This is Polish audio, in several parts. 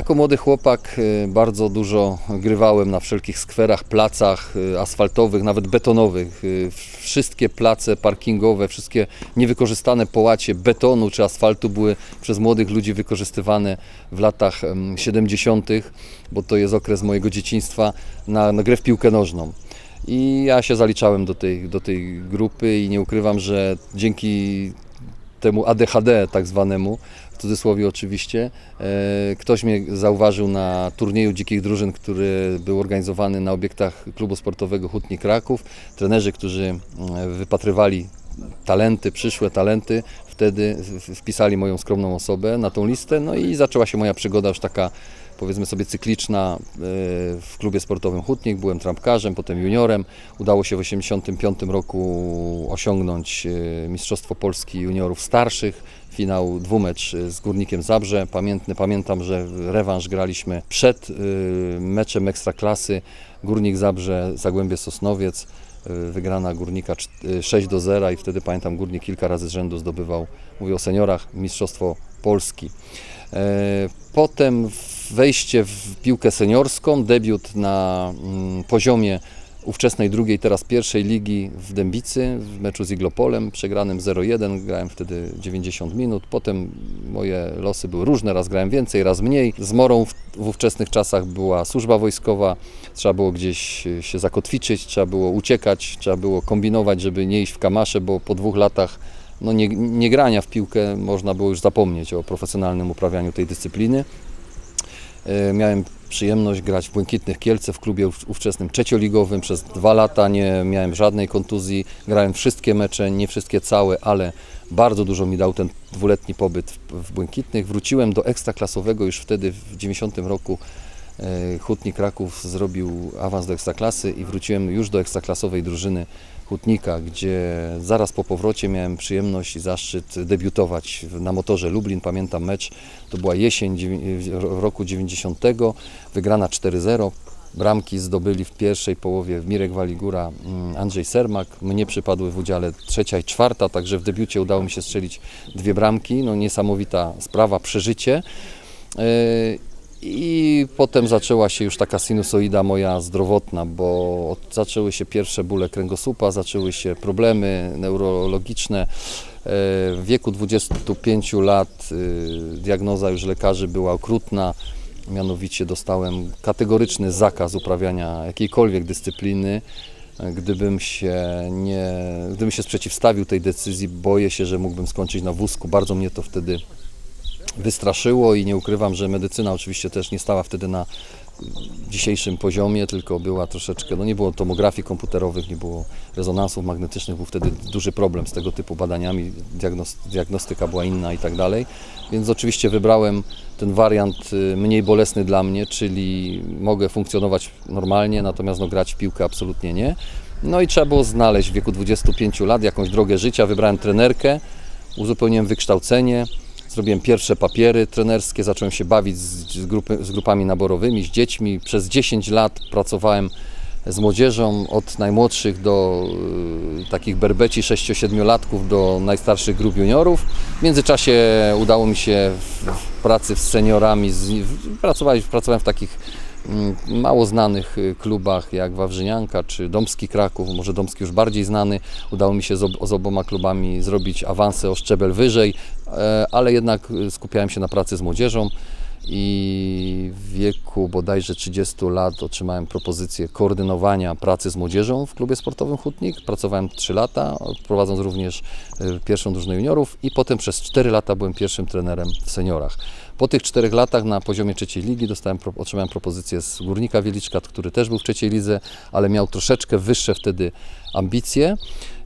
Jako młody chłopak y, bardzo dużo grywałem na wszelkich skwerach, placach y, asfaltowych, nawet betonowych. Y, Wszystkie place parkingowe, wszystkie niewykorzystane połacie betonu czy asfaltu były przez młodych ludzi wykorzystywane w latach em, 70., bo to jest okres mojego dzieciństwa, na, na grę w piłkę nożną. I ja się zaliczałem do tej, do tej grupy i nie ukrywam, że dzięki temu ADHD tak zwanemu, w cudzysłowie oczywiście, e, ktoś mnie zauważył na turnieju dzikich drużyn, który był organizowany na obiektach klubu sportowego Hutnik Kraków. Trenerzy, którzy mm, wypatrywali talenty, przyszłe talenty, wtedy wpisali moją skromną osobę na tą listę, no i zaczęła się moja przygoda już taka powiedzmy sobie cykliczna e, w klubie sportowym Hutnik, byłem trampkarzem, potem juniorem. Udało się w 1985 roku osiągnąć e, Mistrzostwo Polski juniorów starszych, finał dwumecz z Górnikiem Zabrze. Pamiętny, pamiętam, że rewanż graliśmy przed e, meczem Ekstraklasy Górnik Zabrze, Zagłębie Sosnowiec. e, Wygrana Górnika czt- e, 6 do 0 i wtedy pamiętam Górnik kilka razy z rzędu zdobywał, mówię o seniorach, Mistrzostwo Polski. E, Potem wejście w piłkę seniorską, debiut na mm, poziomie ówczesnej drugiej, teraz pierwszej ligi w Dębicy w meczu z Iglopolem, przegranym 0-1, grałem wtedy 90 minut. Potem moje losy były różne, raz grałem więcej, raz mniej. Z Morą w, w ówczesnych czasach była służba wojskowa, trzeba było gdzieś e, się zakotwiczyć, trzeba było uciekać, trzeba było kombinować, żeby nie iść w kamasze, bo po dwóch latach no nie, nie grania w piłkę można było już zapomnieć o profesjonalnym uprawianiu tej dyscypliny. E, Miałem przyjemność grać w Błękitnych Kielce w klubie ów- ówczesnym trzecioligowym. Przez dwa lata nie miałem żadnej kontuzji. Grałem wszystkie mecze, nie wszystkie całe, ale bardzo dużo mi dał ten dwuletni pobyt w Błękitnych. Wróciłem do ekstraklasowego już wtedy w 90 roku. E, Hutnik Kraków zrobił awans do ekstraklasy i wróciłem już do ekstraklasowej drużyny Hutnika, gdzie zaraz po powrocie miałem przyjemność i zaszczyt debiutować na motorze Lublin. Pamiętam mecz, to była jesień roku 90, wygrana 4-0. Bramki zdobyli w pierwszej połowie Mirek Waligura, mm, Andrzej Sermak. Mnie przypadły w udziale trzecia i czwarta, także w debiucie udało mi się strzelić dwie bramki. No niesamowita sprawa, przeżycie. I potem zaczęła się już taka sinusoida moja zdrowotna, bo zaczęły się pierwsze bóle kręgosłupa, zaczęły się problemy neurologiczne. E, W wieku 25 lat y, diagnoza już lekarzy była okrutna, mianowicie dostałem kategoryczny zakaz uprawiania jakiejkolwiek dyscypliny. E, Gdybym się, nie, gdybym się sprzeciwstawił tej decyzji, boję się, że mógłbym skończyć na wózku. Bardzo mnie to wtedy wystraszyło i nie ukrywam, że medycyna oczywiście też nie stała wtedy na dzisiejszym poziomie, tylko była troszeczkę, no nie było tomografii komputerowych, nie było rezonansów magnetycznych, był wtedy duży problem z tego typu badaniami, diagnos- diagnostyka była inna i tak dalej, więc oczywiście wybrałem ten wariant y, mniej bolesny dla mnie, czyli mogę funkcjonować normalnie, natomiast no, grać w piłkę absolutnie nie. No i trzeba było znaleźć w wieku 25 lat jakąś drogę życia, wybrałem trenerkę, uzupełniłem wykształcenie, Zrobiłem pierwsze papiery trenerskie, zacząłem się bawić z, z, grupy, z grupami naborowymi, z dziećmi. Przez 10 lat pracowałem z młodzieżą, od najmłodszych do y, takich berbeci 6-7-latków do najstarszych grup juniorów. W międzyczasie udało mi się w, w pracy z seniorami, z, w, pracowałem, pracowałem w takich mało znanych y, klubach jak Wawrzynianka czy Domski Kraków, może Domski już bardziej znany. Udało mi się z, z oboma klubami zrobić awanse o szczebel wyżej, e, ale jednak y, skupiałem się na pracy z młodzieżą i w wieku bodajże 30 lat otrzymałem propozycję koordynowania pracy z młodzieżą w klubie sportowym Hutnik. Pracowałem 3 lata, prowadząc również y, pierwszą drużynę juniorów i potem przez 4 lata byłem pierwszym trenerem w seniorach. Po tych 4 latach na poziomie trzeciej ligi dostałem, otrzymałem propozycję z Górnika Wieliczka, który też był w trzeciej lidze, ale miał troszeczkę wyższe wtedy ambicje.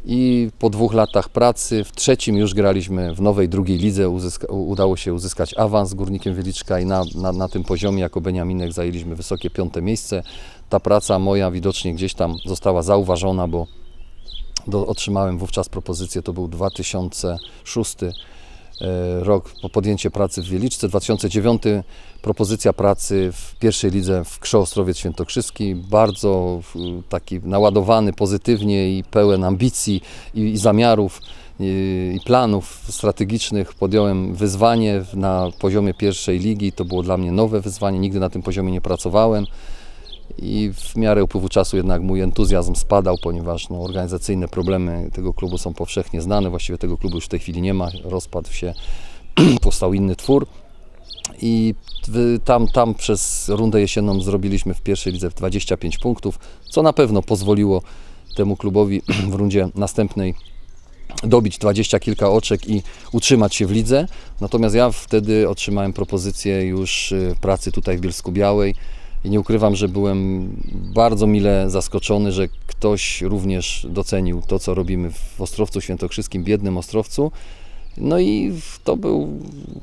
I po dwóch latach pracy, w trzecim już graliśmy w nowej drugiej lidze, uzyska, udało się uzyskać awans z Górnikiem Wieliczka i na, na, na tym poziomie jako Beniaminek zajęliśmy wysokie piąte miejsce. Ta praca moja widocznie gdzieś tam została zauważona, bo do, otrzymałem wówczas propozycję, to był 2006 e, rok po podjęcie pracy w Wieliczce, 2009 propozycja pracy w pierwszej lidze w Krzo Ostrowiec Świętokrzyski, bardzo w- taki naładowany pozytywnie i pełen ambicji i, i zamiarów i planów strategicznych. Podjąłem wyzwanie na poziomie pierwszej ligi, to było dla mnie nowe wyzwanie, nigdy na tym poziomie nie pracowałem i w miarę upływu czasu jednak mój entuzjazm spadał, ponieważ no, organizacyjne problemy tego klubu są powszechnie znane. Właściwie tego klubu już w tej chwili nie ma, rozpadł się, powstał inny twór. I tam, tam przez rundę jesienną zrobiliśmy w pierwszej lidze 25 punktów, co na pewno pozwoliło temu klubowi w rundzie następnej dobić dwadzieścia kilka oczek i utrzymać się w lidze. Natomiast ja wtedy otrzymałem propozycję już y, pracy tutaj w Bielsku Białej i nie ukrywam, że byłem bardzo mile zaskoczony, że ktoś również docenił to, co robimy w Ostrowcu Świętokrzyskim, biednym Ostrowcu. No i to był,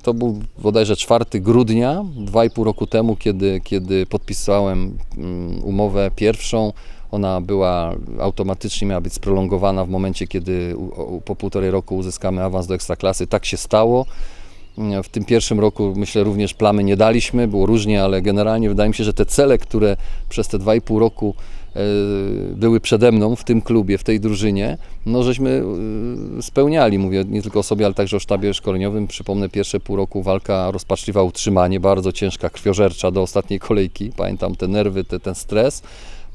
to był bodajże 4 grudnia, dwa i pół roku temu, kiedy, kiedy podpisałem mm, umowę pierwszą. Ona była automatycznie, miała być sprolongowana w momencie, kiedy po półtorej roku uzyskamy awans do ekstraklasy. Tak się stało. W tym pierwszym roku myślę również plamy nie daliśmy, było różnie, ale generalnie wydaje mi się, że te cele, które przez te dwa i pół roku e, były przede mną w tym klubie, w tej drużynie, no żeśmy e, spełniali. Mówię nie tylko o sobie, ale także o sztabie szkoleniowym. Przypomnę, pierwsze pół roku walka rozpaczliwa utrzymanie, bardzo ciężka, krwiożercza do ostatniej kolejki. Pamiętam te nerwy, te, ten stres.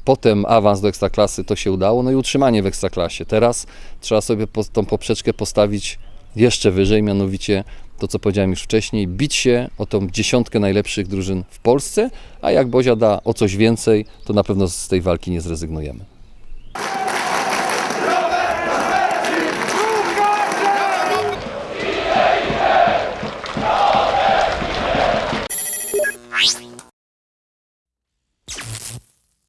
Potem awans do ekstraklasy to się udało, no i utrzymanie w ekstraklasie. Teraz trzeba sobie po, tą poprzeczkę postawić jeszcze wyżej, mianowicie to, co powiedziałem już wcześniej, bić się o tą dziesiątkę najlepszych drużyn w Polsce, a jak Bozia da o coś więcej, to na pewno z tej walki nie zrezygnujemy.